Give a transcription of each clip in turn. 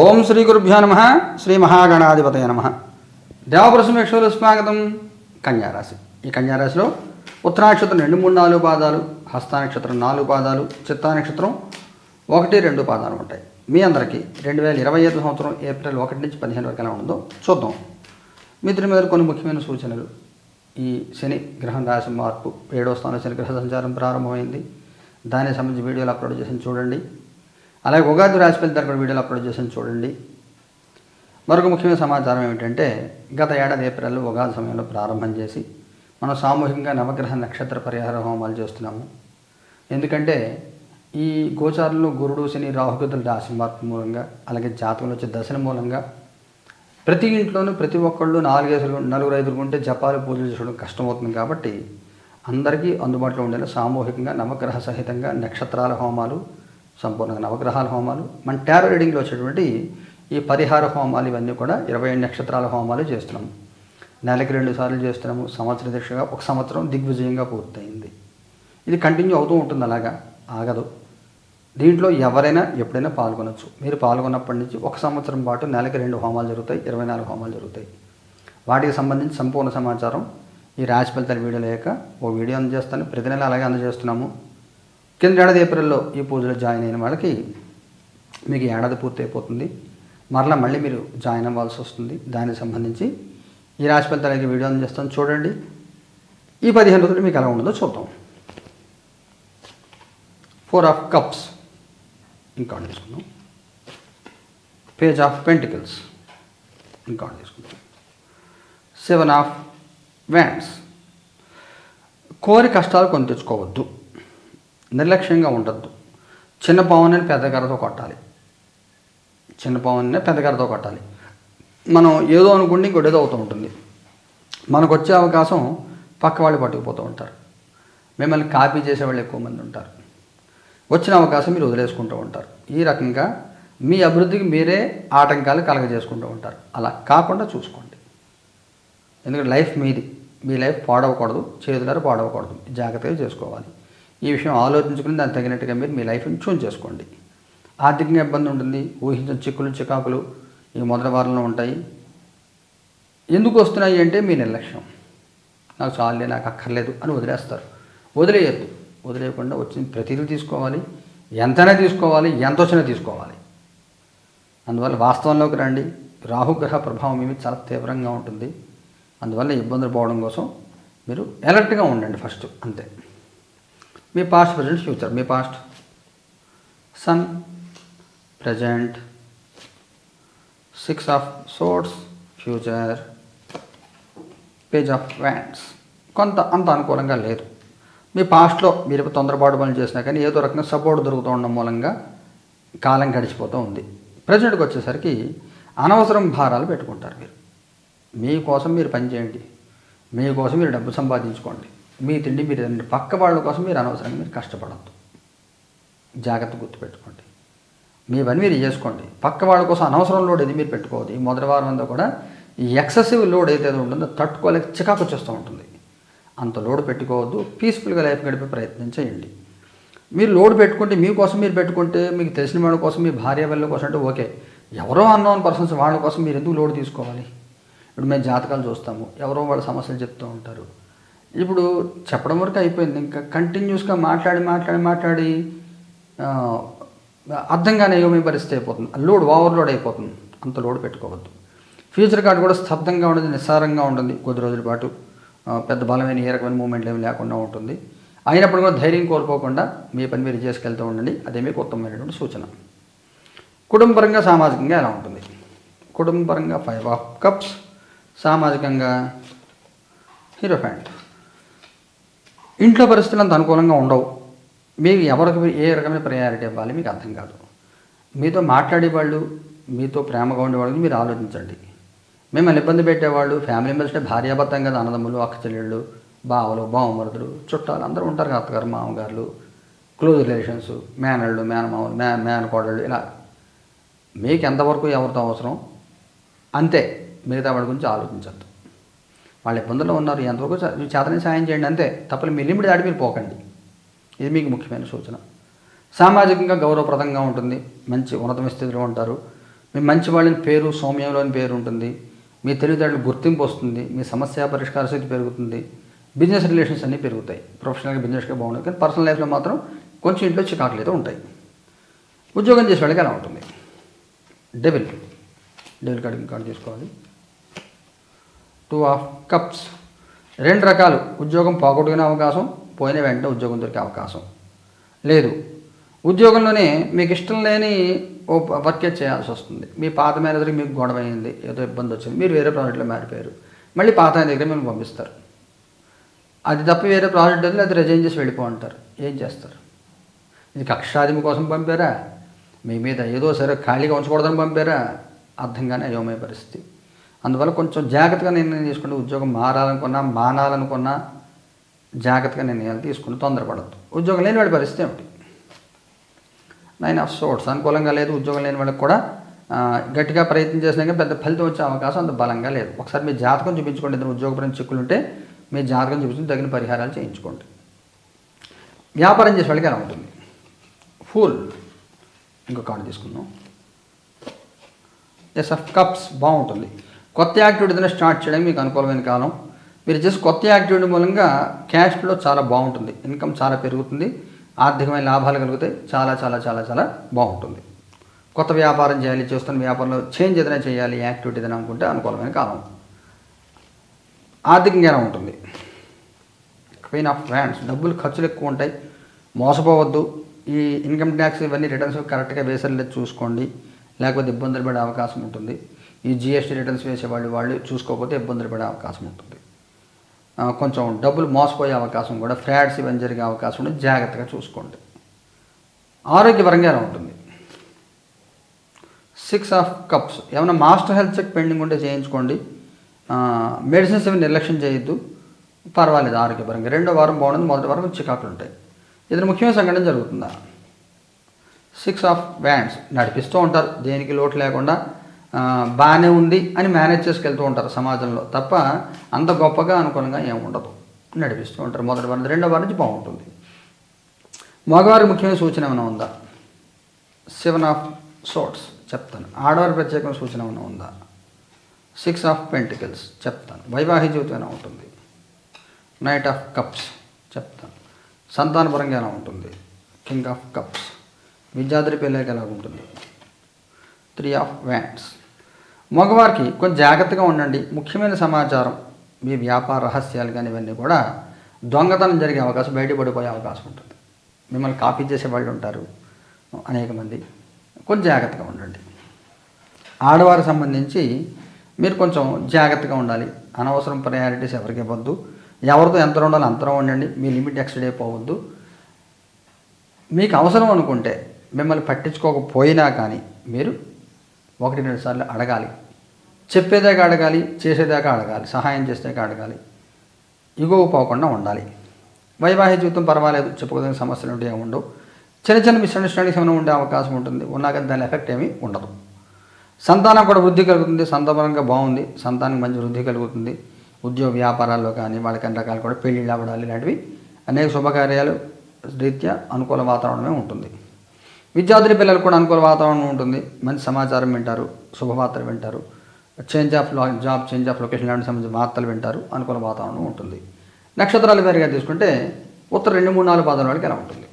ఓం శ్రీ గురుభ్యో నమ శ్రీ మహాగణాధిపతయ నమ. దేవప్రసమేశ్వరు స్వాగతం. కన్యారాశి. ఈ కన్యారాశిలో ఉత్తరానక్షత్రం రెండు మూడు నాలుగు పాదాలు హస్తానక్షత్రం నాలుగు పాదాలు చిత్తానక్షత్రం ఒకటి రెండు పాదాలు ఉంటాయి. మీ అందరికీ రెండు వేల ఇరవై ఐదు సంవత్సరం ఏప్రిల్ ఒకటి నుంచి పదిహేను వరకు ఎలా ఉందో చూద్దాం. మిత్రుల మీద కొన్ని ముఖ్యమైన సూచనలు. ఈ శని గ్రహం రాశి మార్పు ఏడో స్థానం శని గ్రహ సంచారం ప్రారంభమైంది. దానికి సంబంధించి వీడియోలు అప్లోడ్ చేసి చూడండి. అలాగే ఉగాది రాశి ఫలితాలు కూడా వీడియోలు అప్లోడ్ చేసి చూడండి. మరొక ముఖ్యమైన సమాచారం ఏమిటంటే గత ఏడాది ఏప్రిల్ ఉగాది సమయంలో ప్రారంభం చేసి మనం సామూహికంగా నవగ్రహ నక్షత్ర పరిహార హోమాలు చేస్తున్నాము. ఎందుకంటే ఈ గోచారంలో గురుడు శని రాహుగతుల రాశి మార్పు మూలంగా అలాగే జాతకంలో వచ్చే దశల మూలంగా ప్రతి ఇంట్లోనూ ప్రతి ఒక్కళ్ళు నాలుగైదు నలుగురు ఐదుగురు ఉంటే జపాలు పూజలు చేసుకోవడం కష్టమవుతుంది కాబట్టి అందరికీ అందుబాటులో ఉండేలా సామూహికంగా నవగ్రహ సహితంగా నక్షత్రాల హోమాలు సంపూర్ణంగా నవగ్రహాల హోమాలు. మన టారో రీడింగ్లో వచ్చేటువంటి ఈ పరిహార హోమాలు ఇవన్నీ కూడా ఇరవై ఏడు నక్షత్రాల హోమాలు చేస్తున్నాము నెలకి రెండు సార్లు చేస్తున్నాము. సంవత్సర దీక్షగా ఒక సంవత్సరం దిగ్విజయంగా పూర్తయింది. ఇది కంటిన్యూ అవుతూ ఉంటుంది అలాగా? ఆగదు. దీంట్లో ఎవరైనా ఎప్పుడైనా పాల్గొనొచ్చు. మీరు పాల్గొన్నప్పటి నుంచి ఒక సంవత్సరం పాటు నెలకి రెండు హోమాలు జరుగుతాయి ఇరవై నాలుగు హోమాలు జరుగుతాయి. వాటికి సంబంధించి సంపూర్ణ సమాచారం ఈ రాశి ఫలితాల వీడియో లేక ఓ వీడియో అందజేస్తాను. ప్రతి నెల అలాగే అందజేస్తున్నాము. కింద ఏడాది ఏప్రిల్లో ఈ పూజలో జాయిన్ అయిన వాళ్ళకి మీకు ఏడాది పూర్తి అయిపోతుంది మరలా మళ్ళీ మీరు జాయిన్ అవ్వాల్సి వస్తుంది. దానికి సంబంధించి ఈ రాశి ఫలితాలకి వీడియో అందజేస్తాను చూడండి. ఈ పదిహేను రోజులు మీకు ఎలా ఉండదో చూద్దాం. ఫోర్ ఆఫ్ కప్స్ ఇంకా తీసుకుందాం. పేజ్ ఆఫ్ పెంటికల్స్ ఇంకా తీసుకుందాం. సెవెన్ ఆఫ్ వ్యాండ్స్ కోరి కష్టాలు కొని తెచ్చుకోవద్దు. నిర్లక్ష్యంగా ఉండద్దు. చిన్న పావుని పెద్ద కర్రతో కొట్టాలి. చిన్న పావుని పెద్ద కర్రతో కొట్టాలి. మనం ఏదో అనుకుంటే ఇంకోటి అవుతూ ఉంటుంది. మనకు వచ్చే అవకాశం పక్క వాళ్ళు పట్టుకుపోతూ ఉంటారు. మిమ్మల్ని కాపీ చేసేవాళ్ళు ఎక్కువ మంది ఉంటారు. వచ్చిన అవకాశం మీరు వదిలేసుకుంటూ ఉంటారు. ఈ రకంగా మీ అభివృద్ధికి మీరే ఆటంకాలు కలగజేసుకుంటూ ఉంటారు. అలా కాకుండా చూసుకోండి. ఎందుకంటే లైఫ్ మీది. మీ లైఫ్ పాడవకూడదు. చేతులారు పాడవకూడదు. జాగ్రత్తగా చేసుకోవాలి. ఈ విషయం ఆలోచించుకుని దానికి తగినట్టుగా మీరు మీ లైఫ్ని చూన్ చేసుకోండి. ఆర్థికంగా ఇబ్బంది ఉంటుంది ఊహించిన చిక్కులు చికాకులు ఈ మొదటి వారంలో ఉంటాయి. ఎందుకు వస్తున్నాయి అంటే మీ నిర్లక్ష్యం. నాకు చాలే నాకు అక్కర్లేదు అని వదిలేస్తారు. వదిలేయద్దు. వదిలేయకుండా వచ్చిన ప్రతిదీ తీసుకోవాలి. ఎంతైనా తీసుకోవాలి ఎంత వచ్చినా తీసుకోవాలి. అందువల్ల వాస్తవంలోకి రండి. రాహుగ్రహ ప్రభావం ఏమి చాలా తీవ్రంగా ఉంటుంది. అందువల్ల ఇబ్బందులు పోవడం కోసం మీరు అలర్ట్గా ఉండండి ఫస్ట్ అంతే. మీ past present future me past sun present six of swords future page of wands కొంత అంత అనుకూలంగా లేదు. మీ పాస్ట్లో మీరు తొందరపాటు పనులు చేసినా కానీ ఏదో రకంగా సపోర్ట్ దొరుకుతూ ఉండడం మూలంగా కాలం గడిచిపోతూ ఉంది. ప్రజెంట్కి వచ్చేసరికి అనవసరం భారాలు పెట్టుకుంటారు మీరు. మీకోసం మీరు పనిచేయండి మీకోసం మీరు డబ్బు సంపాదించుకోండి. మీ తిండి మీరు తినండి. పక్క వాళ్ళ కోసం మీరు అనవసరంగా మీరు కష్టపడద్దు. జాగ్రత్త గుర్తుపెట్టుకోండి. మీ పని మీరు చేసుకోండి. పక్క వాళ్ళ కోసం అనవసరం లోడ్ ఏది మీరు పెట్టుకోవద్దు. ఈ మొదటి వారం అంతా కూడా ఈ ఎక్సెసివ్ లోడ్ ఏదైతే ఉంటుందో తట్టుకోలేక చికాకు వచ్చేస్తూ ఉంటుంది. అంత లోడ్ పెట్టుకోవద్దు. పీస్ఫుల్గా లైఫ్ గడిపే ప్రయత్నం చేయండి. మీరు లోడ్ పెట్టుకుంటే మీకోసం మీరు పెట్టుకుంటే మీకు తెలిసిన వాళ్ళ కోసం మీ భార్య వాళ్ళ కోసం అంటే ఓకే. ఎవరో అన్నోన్ పర్సన్స్ వాళ్ళ కోసం మీరు ఎందుకు లోడ్ తీసుకోవాలి? ఇప్పుడు మేము జాతకాలు చూస్తాము. ఎవరో వాళ్ళ సమస్యలు చెప్తూ ఉంటారు. ఇప్పుడు చెప్పడం వరకు అయిపోయింది. ఇంకా కంటిన్యూస్గా మాట్లాడి మాట్లాడి మాట్లాడి అర్థం కాని ఏమీ పరిస్థితి అయిపోతుంది. లోడ్ ఓవర్లోడ్ అయిపోతుంది. అంత లోడ్ పెట్టుకోవద్దు. ఫ్యూచర్ కార్డు కూడా స్తబ్దంగా ఉంటుంది నిస్సారంగా ఉంటుంది కొద్ది రోజుల పాటు పెద్ద బలమైన ఏ రకమైన మూమెంట్ ఏమి లేకుండా ఉంటుంది. అయినప్పుడు కూడా ధైర్యం కోల్పోకుండా మీ పని మీరు చేసుకెళ్తూ ఉండండి. అదే మీకు ఉత్తమమైనటువంటి సూచన. కుటుంబపరంగా సామాజికంగా ఎలా ఉంటుంది? కుటుంబపరంగా ఫైవ్ ఆఫ్ కప్స్ సామాజికంగా హీరో ఫ్యాంట్ ఇంట్లో పరిస్థితులు అంత అనుకూలంగా ఉండవు. మీకు ఎవరికి ఏ రకమైన ప్రయారిటీ ఇవ్వాలి మీకు అర్థం కాదు. మీతో మాట్లాడే వాళ్ళు మీతో ప్రేమగా ఉండేవాళ్ళని మీరు ఆలోచించండి. మిమ్మల్ని ఇబ్బంది పెట్టేవాళ్ళు ఫ్యామిలీ మెంబర్స్ అంటే భార్యాభర్తం కదా అన్నదమ్ములు అక్క చెల్లెళ్ళు బావలు బావమరుదులు చుట్టాలు అందరూ ఉంటారు కదా అత్తగారు మామగారులు క్లోజ్ రిలేషన్స్ మేనళ్ళు మేనమామలు మే మేనకోడళ్ళు ఇలా. మీకు ఎంతవరకు ఎవరితో అవసరం? అంతే. మిగతా వాడి గురించి ఆలోచించద్దు. వాళ్ళ ఇబ్బందుల్లో ఉన్నారు. ఎంతవరకు మీ చేతనే సాయం చేయండి అంతే. తప్పని మీ లిమిట్ దాటి మీరు పోకండి. ఇది మీకు ముఖ్యమైన సూచన. సామాజికంగా గౌరవప్రదంగా ఉంటుంది. మంచి ఉన్నతమైన స్థితిలో ఉంటారు. మీ మంచి వాళ్ళని పేరు సౌమ్యంలోని పేరు ఉంటుంది. మీ తెలివితేటలు గుర్తింపు వస్తుంది. మీ సమస్య పరిష్కార శక్తి పెరుగుతుంది. బిజినెస్ రిలేషన్స్ అన్నీ పెరుగుతాయి. ప్రొఫెషనల్గా బిజినెస్గా బాగుంటుంది కానీ పర్సనల్ లైఫ్లో మాత్రం కొంచెం ఇంట్లో చికాకులు అయితే ఉంటాయి. ఉద్యోగం చేసే వాళ్ళకి ఎలా ఉంటుంది. డెబిల్. డెబిల్ కార్డు కార్డు తీసుకోవాలి. టూ ఆఫ్ కప్స్ రెండు రకాలు. ఉద్యోగం పోగొట్టుకునే అవకాశం పోయిన వెంటనే ఉద్యోగం దొరికే అవకాశం. లేదు. ఉద్యోగంలోనే మీకు ఇష్టం లేని ఓ వర్కే చేయాల్సి వస్తుంది. మీ పాత మేనేజర్కి మీకు గొడవ అయింది ఏదో ఇబ్బంది వచ్చింది మీరు వేరే ప్రాజెక్ట్లో మారిపోయారు. మళ్ళీ పాత ఆయన దగ్గర మిమ్మల్ని పంపిస్తారు. అది తప్ప వేరే ప్రాజెక్ట్ వదిలి అది రిజైన్ చేసి వెళ్ళిపో అంటారు. ఏం చేస్తారు? ఇది కక్షాదిమి కోసం పంపారా? మీ మీద ఏదో సరే ఖాళీగా ఉంచకూడదని పంపారా? అర్థం కానీ అయోమయ పరిస్థితి. అందువల్ల కొంచెం జాగ్రత్తగా నిర్ణయం తీసుకుంటే ఉద్యోగం మారాలనుకున్నా మానాలనుకున్నా జాగ్రత్తగా నిర్ణయాలు తీసుకుని తొందరపడద్దు. ఉద్యోగం లేని వాడి పరిస్థితి ఏమిటి? నైన్ ఆఫ్ సోర్ట్స్ అనుకూలంగా లేదు ఉద్యోగం లేని వాళ్ళకి కూడా గట్టిగా ప్రయత్నం చేసినా కానీ పెద్ద ఫలితం వచ్చే అవకాశం అంత బలంగా లేదు. ఒకసారి మీ జాతకం చూపించుకోండి ఇద్దరు ఉద్యోగపరమైన చిక్కులు మీ జాతకం చూపించుకుని తగిన పరిహారాలు చేయించుకోండి. వ్యాపారం చేసే వాళ్ళకి ఎలా ఉంటుంది? ఫుల్ ఇంకో కార్డు తీసుకుందాం. ఎస్ ఆఫ్ కప్స్ బాగుంటుంది. కొత్త యాక్టివిటీ ఏదైనా స్టార్ట్ చేయడం మీకు అనుకూలమైన కాలం. మీరు చేసే కొత్త యాక్టివిటీ మూలంగా క్యాష్ ఫ్లో చాలా బాగుంటుంది. ఇన్కమ్ చాలా పెరుగుతుంది. ఆర్థికమైన లాభాలు కలుగుతాయి. చాలా చాలా చాలా చాలా బాగుంటుంది. కొత్త వ్యాపారం చేయాలి చేస్తున్న వ్యాపారంలో చేంజ్ ఏదైనా చేయాలి యాక్టివిటీ ఏదైనా అనుకుంటే అనుకూలమైన కాలం. ఆర్థికంగా ఎలా ఉంటుంది. క్వీన్ ఆఫ్ వ్యాండ్స్ డబ్బులు ఖర్చులు ఎక్కువ ఉంటాయి. మోసపోవద్దు. ఈ ఇన్కమ్ ట్యాక్స్ ఇవన్నీ రిటర్న్స్ కరెక్ట్గా వేసలేదు చూసుకోండి. లేకపోతే ఇబ్బందులు పడే అవకాశం ఉంటుంది. ఈ జిఎస్టీ రిటర్న్స్ వేసేవాళ్ళు వాళ్ళు చూసుకోకపోతే ఇబ్బందులు పడే అవకాశం ఉంటుంది. కొంచెం డబ్బులు మోసపోయే అవకాశం కూడా ఫ్రాడ్స్ ఇవన్నీ జరిగే అవకాశం ఉంటుంది జాగ్రత్తగా చూసుకోండి. ఆరోగ్యపరంగా ఎలా ఉంటుంది. సిక్స్ ఆఫ్ కప్స్ ఏమైనా మాస్టర్ హెల్త్ చెక్ పెండింగ్ ఉంటే చేయించుకోండి. మెడిసిన్స్ ఏమి నిర్లక్ష్యం చేయొద్దు. పర్వాలేదు ఆరోగ్యపరంగా. రెండో వారం బాగుండదు మొదటి వారం చికాకులు ఉంటాయి. ఇది ముఖ్యమైన సంఘటన జరుగుతుందా? సిక్స్ ఆఫ్ వ్యాండ్స్ నడిపిస్తూ ఉంటారు. దేనికి లోటు లేకుండా బాగానే ఉంది అని మేనేజ్ చేసుకెళ్తూ ఉంటారు సమాజంలో. తప్ప అంత గొప్పగా అనుకూలంగా ఏమి ఉండదు. నడిపిస్తూ ఉంటారు. మొదటి వారం రెండో వారం నుంచి బాగుంటుంది. మగవారి ముఖ్యమైన సూచన ఏమైనా ఉందా? సెవెన్ ఆఫ్ సోట్స్ చెప్తాను. ఆడవారి ప్రత్యేకమైన సూచన ఏమైనా ఉందా? సిక్స్ ఆఫ్ పెంటికల్స్ చెప్తాను. వైవాహిక జీవితం ఎలా ఉంటుంది? నైట్ ఆఫ్ కప్స్ చెప్తాను. సంతానపరంగా ఎలా ఉంటుంది? కింగ్ ఆఫ్ కప్స్ విద్యార్థి పిల్లలకి ఎలా ఉంటుంది త్రీ ఆఫ్ వ్యాండ్స్ మగవారికి కొంచెం జాగ్రత్తగా ఉండండి. ముఖ్యమైన సమాచారం మీ వ్యాపార రహస్యాలు కానీ ఇవన్నీ కూడా దొంగతనం జరిగే అవకాశం బయటపడిపోయే అవకాశం ఉంటుంది. మిమ్మల్ని కాపీ చేసే వాళ్ళు ఉంటారు అనేక మంది. కొంచెం జాగ్రత్తగా ఉండండి. ఆడవారికి సంబంధించి మీరు కొంచెం జాగ్రత్తగా ఉండాలి. అనవసరం ప్రయారిటీస్ ఎవరికి ఇవ్వద్దు. ఎవరితో ఎంత ఉండాలో అంతరం ఉండండి. మీ లిమిట్ ఎక్స్టెడ్ అయిపోవద్దు. మీకు అవసరం అనుకుంటే మిమ్మల్ని పట్టించుకోకపోయినా కానీ మీరు ఒకటి రెండు సార్లు అడగాలి. చెప్పేదాకా అడగాలి చేసేదాకా అడగాలి సహాయం చేసేదాకా అడగాలి. ఇగోవు పోకుండా ఉండాలి. వైవాహిక జీవితం పర్వాలేదు చెప్పుకోదగిన సమస్యలు ఉంటే ఉండవు. చిన్న చిన్న మిస్అండర్స్టాండింగ్స్ ఏమైనా ఉండే అవకాశం ఉంటుంది. ఉన్నా కానీ దాని ఎఫెక్ట్ ఏమీ ఉండదు. సంతానం కూడా వృద్ధి కలుగుతుంది సంతాపరంగా బాగుంది సంతానం మంచి వృద్ధి కలుగుతుంది. ఉద్యోగ వ్యాపారాల్లో కానీ వాళ్ళకి అన్ని రకాలు కూడా పెళ్ళిళ్ళు అవ్వడాలు ఇలాంటివి అనేక శుభకార్యాలు రీత్యా అనుకూల వాతావరణమే ఉంటుంది. విద్యార్థుల పిల్లలకు కూడా అనుకూల వాతావరణం ఉంటుంది. మంచి సమాచారం వింటారు శుభవార్తలు వింటారు. Change of job change of location లాంటి సంబంధించిన వార్తలు వింటారు అనుకూల వాతావరణం ఉంటుంది. నక్షత్రాలు వేరుగా తీసుకుంటే ఉత్తర రెండు మూడు నాలుగు పాదాల వాళ్ళకి ఎలా ఉంటుంది?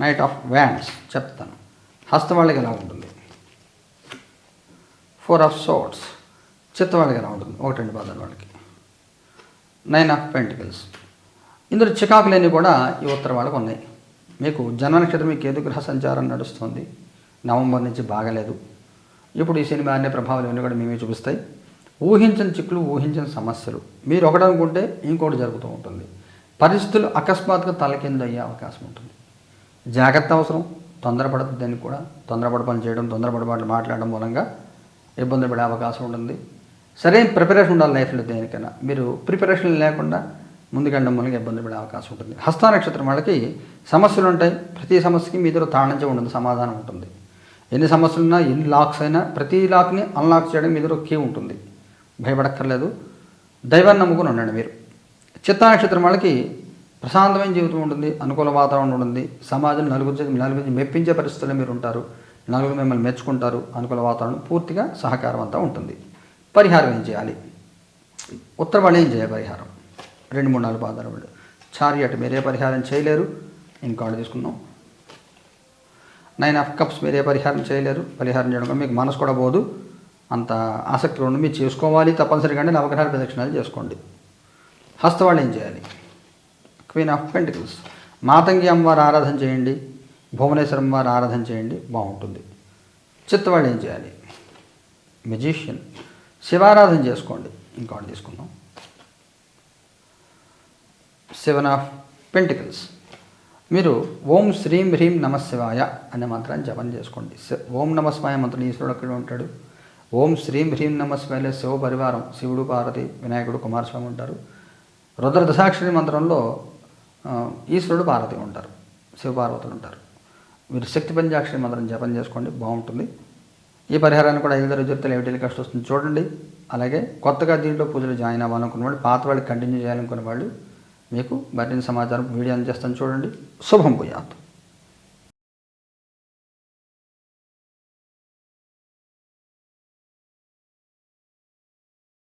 నైట్ ఆఫ్ వ్యాండ్స్ చెప్తాను. హస్త వాళ్ళకి ఎలా ఉంటుంది? ఫోర్ ఆఫ్ సోట్స్ చిత్త వాళ్ళకి ఎలా ఉంటుంది? ఒకటి రెండు పాదాల వాళ్ళకి. నైన్ ఆఫ్ పెంటికల్స్ ఇందులో చికాకులన్నీ కూడా ఈ ఉత్తర వాళ్ళకు ఉన్నాయి. మీకు జన్మ నక్షత్రం మీకు కేతు గ్రహ సంచారం నడుస్తుంది? నవంబర్ నుంచి బాగలేదు. ఇప్పుడు ఈ సినిమా అనే ప్రభావాలు ఇవన్నీ కూడా మేమే చూపిస్తాయి. ఊహించని చిక్కులు ఊహించని సమస్యలు. మీరు ఒకటి అనుకుంటే ఇంకోటి జరుగుతూ ఉంటుంది. పరిస్థితులు అకస్మాత్తుగా తలకిందు అయ్యే అవకాశం ఉంటుంది. జాగ్రత్త అవసరం. తొందరపడదు దానికి కూడా. తొందరపడి పని చేయడం తొందరపడి మాట్లాడడం మూలంగా ఇబ్బందులు పడే అవకాశం ఉంటుంది. సరైన ప్రిపరేషన్ ఉండాలి లైఫ్లో దేనికైనా. మీరు ప్రిపరేషన్ లేకుండా ముందుకెళ్ళడం మూలంగా ఇబ్బంది పడే అవకాశం ఉంటుంది. హస్త నక్షత్రం వాళ్ళకి సమస్యలు ఉంటాయి. ప్రతి సమస్యకి మీ దగ్గర తాళించే ఉంటుంది సమాధానం ఉంటుంది. ఎన్ని సమస్యలు ఉన్నా ఎన్ని లాక్స్ అయినా ప్రతి లాక్ని అన్లాక్ చేయడం మీ దగ్గర కీ ఉంటుంది. భయపడక్కర్లేదు. దైవాన్ని నమ్ముకుని ఉండండి మీరు. చిత్త నక్షత్రం వాళ్ళకి ప్రశాంతమైన జీవితం ఉంటుంది అనుకూల వాతావరణం ఉంటుంది సమాజం నలుగురు నలుగురించి మెప్పించే పరిస్థితుల్లో మీరు ఉంటారు. నలుగురు మిమ్మల్ని మెచ్చుకుంటారు అనుకూల వాతావరణం పూర్తిగా సహకారం అంతా ఉంటుంది. పరిహారం ఏం చేయాలి? ఉత్తర వాళ్ళు ఏం చేయాలి పరిహారం? రెండు మూడు నాలుగు పాదాలు వాళ్ళు చారియట్ మీరే పరిహారం చేయలేరు. ఇంకోటి తీసుకుందాం. నైన్ ఆఫ్ కప్స్ మీరే పరిహారం చేయలేరు. పరిహారం చేయడం కూడా మీకు మనసు కూడా పోదు. అంత ఆసక్తి ఉండి మీరు చేసుకోవాలి. తప్పనిసరిగా నవగ్రహాల ప్రదక్షిణాలు చేసుకోండి. హస్తవాళ్ళు ఏం చేయాలి? క్వీన్ ఆఫ్ పెంటికల్స్ మాతంగి అమ్మవారు ఆరాధన చేయండి. భువనేశ్వరం వారు ఆరాధన చేయండి. బాగుంటుంది. చిత్తవాళ్ళు ఏం చేయాలి? మెజిషియన్ శివారాధన చేసుకోండి. ఇంకోటి తీసుకుందాం. సెవెన్ ఆఫ్ పెంటికల్స్ మీరు ఓం శ్రీం హ్రీం నమశివాయ అనే మంత్రాన్ని జపం చేసుకోండి. ఓం నమశివాయ మంత్రం ఈశ్వరుడు అక్కడ ఉంటాడు. ఓం శ్రీం హ్రీం నమ శివ పరివారం శివుడు పార్వతి వినాయకుడు కుమారస్వామి ఉంటారు. రుద్ర దశాక్షరి మంత్రంలో ఈశ్వరుడు పార్వతి ఉంటారు. శివపార్వతులు ఉంటారు. మీరు శక్తి పంచాక్షరి మంత్రం జపం చేసుకోండి. బాగుంటుంది. ఈ పరిహారాన్ని కూడా ఐదు రుజుర్తలు ఏమిటి టెలికాస్ట్ వస్తుంది. చూడండి. అలాగే కొత్తగా దీంట్లో పూజలు జాయిన్ అవ్వాలనుకున్న వాళ్ళు పాత వాళ్ళు కంటిన్యూ చేయాలనుకున్న వాళ్ళు మీకు మరిన్ని సమాచారం వీడియో అందజేస్తాను చూడండి. శుభం పోయాత్